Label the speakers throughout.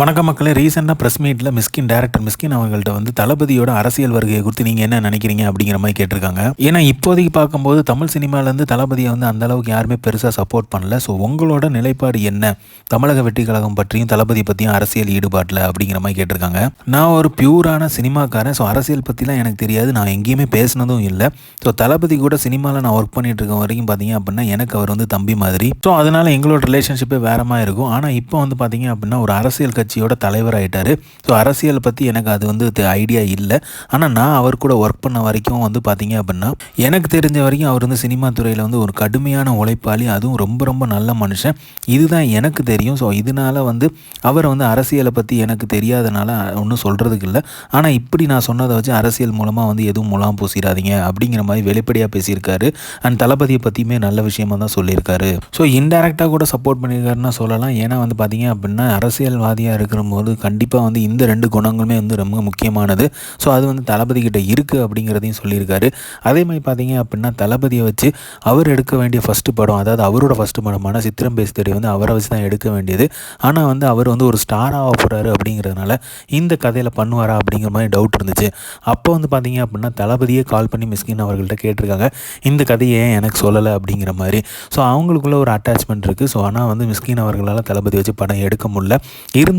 Speaker 1: வணக்க மக்களே ரீசெண்டாக ப்ரெஸ் மீட்டில் மிஸ்கின் டேரக்டர் மிஸ்கின் அவங்கள்ட்ட வந்து தளபதியோட அரசியல் வருகையை குறித்து நீங்கள் என்ன நினைக்கிறீங்க அப்படிங்கிற மாதிரி கேட்டிருக்காங்க. ஏன்னா இப்போதைக்கு பார்க்கும்போது தமிழ் சினிமாலேருந்து தளபதியை வந்து அந்த அளவுக்கு யாருமே பெருசாக சப்போர்ட் பண்ணல. ஸோ உங்களோட நிலைப்பாடு என்ன? தமிழக வெற்றி கழகம் பற்றியும் தளபதி பற்றியும் அரசியல் ஈடுபாட்டில் அப்படிங்கிற மாதிரி கேட்டிருக்காங்க. நான் ஒரு பியூரான சினிமாக்காரன். ஸோ அரசியல் பற்றிலாம் எனக்கு தெரியாது. நான் எங்கேயுமே பேசினதும் இல்லை. ஸோ தளபதி கூட சினிமாவில் நான் ஒர்க் பண்ணிட்டு இருக்க வரைக்கும் பார்த்தீங்க அப்படின்னா எனக்கு அவர் வந்து தம்பி மாதிரி. ஸோ அதனால் எங்களோட ரிலேஷன்ஷிப்பே வேறமாக இருக்கும். ஆனால் இப்போ வந்து பார்த்தீங்க அப்படின்னா ஒரு அரசியல் கட்சியோட தலைவராகிட்டார் ஸோ அரசியல் பற்றி எனக்கு அது வந்து ஐடியா இல்லை. ஆனால் நான் அவர் கூட ஒர்க் பண்ண வரைக்கும் வந்து பார்த்தீங்க அப்படின்னா எனக்கு தெரிஞ்ச வரைக்கும் அவர் வந்து சினிமா துறையில் வந்து ஒரு கடுமையான உழைப்பாளி. அதுவும் ரொம்ப ரொம்ப நல்ல மனுஷன். இதுதான் எனக்கு தெரியும். ஸோ இதனால் வந்து அவர் வந்து அரசியலை பற்றி எனக்கு தெரியாதனால ஒன்றும் சொல்கிறதுக்கு இல்லை. ஆனால் இப்படி நான் சொன்னதை வச்சு அரசியல் மூலமாக வந்து எதுவும் முலாம் பூசிடாதீங்க அப்படிங்கிற மாதிரி வெளிப்படையாக பேசியிருக்காரு. அண்ட் தளபதியை பற்றியுமே நல்ல விஷயமாக தான் சொல்லியிருக்காரு. ஸோ இன்டெரக்டாக கூட சப்போர்ட் பண்ணியிருக்காருன்னு சொல்லலாம். ஏன்னா வந்து பார்த்தீங்க அப்படின்னா அரசியல்வாதியாக இருக்கிறபோது கண்டிப்பாக வந்து இந்த ரெண்டு குணங்களுமே வந்து ரொம்ப முக்கியமானது. ஸோ அது வந்து தளபதி கிட்ட இருக்குது அப்படிங்கிறதையும் சொல்லியிருக்காரு. அதே மாதிரி பார்த்தீங்க அப்படின்னா தளபதியை வச்சு அவர் எடுக்க வேண்டிய ஃபஸ்ட்டு படம் அதாவது அவரோட ஃபஸ்ட்டு படமான சித்திரம் பேசுதடி வந்து அவரை வச்சு தான் எடுக்க வேண்டியது. ஆனால் வந்து அவர் வந்து ஒரு ஸ்டாராக போகிறாரு அப்படிங்கிறதுனால இந்த கதையில் பண்ணுவாரா அப்படிங்கிற மாதிரி டவுட் இருந்துச்சு. அப்போ வந்து பார்த்தீங்க அப்படின்னா தளபதியே கால் பண்ணி மிஸ்கின் அவர்கள்ட்ட கேட்டிருக்காங்க. இந்த கதையை ஏன் எனக்கு சொல்லலை அப்படிங்கிற மாதிரி. ஸோ அவங்களுக்குள்ள ஒரு அட்டாச்மெண்ட் இருக்குது ஸோ ஆனால் வந்து மிஸ்கின் அவர்களால் தளபதி வச்சு படம் எடுக்க முடியல.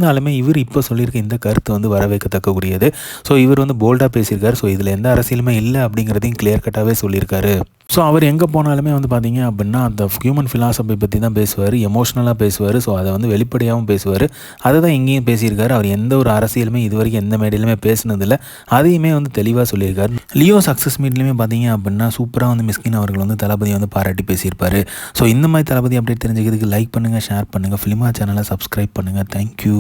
Speaker 1: இருந்தாலுமே இவர் இப்போ சொல்லியிருக்க இந்த கருத்து வந்து வரவேற்கத்தக்கக்கூடியது. ஸோ இவர் வந்து போல்டாக பேசியிருக்காரு. ஸோ இதில் எந்த அரசியலுமே இல்லை அப்படிங்கிறதையும் கிளியர் கட்டாகவே சொல்லியிருக்காரு. ஸோ அவர் எங்கே போனாலுமே வந்து பார்த்தீங்க அப்படின்னா அந்த ஹியூமன் ஃபிலாசபி பற்றி தான் பேசுவார். எமோஷ்னலாக பேசுவார். ஸோ அதை வந்து வெளிப்படையாகவும் பேசுவார். அதை தான் எங்கேயும் பேசியிருக்காரு. அவர் எந்த ஒரு அரசியலுமே இது வரைக்கும் எந்த மேடையிலுமே பேசினதில்லை. அதையுமே வந்து தெளிவாக சொல்லியிருக்காரு. லியோ சக்ஸஸ் மீட்லேயுமே பார்த்தீங்க அப்படின்னா சூப்பராக வந்து மிஸ்கின் அவர்கள் வந்து தளபதி வந்து பாராட்டி பேசியிருப்பார். ஸோ இந்த மாதிரி தளபதி அப்டேட் தெரிஞ்சுக்கிறதுக்கு லைக் பண்ணுங்கள் ஷேர் பண்ணுங்கள் ஃபிலிமா சேனலை சப்ஸ்கிரைப் பண்ணுங்கள் தேங்க்யூ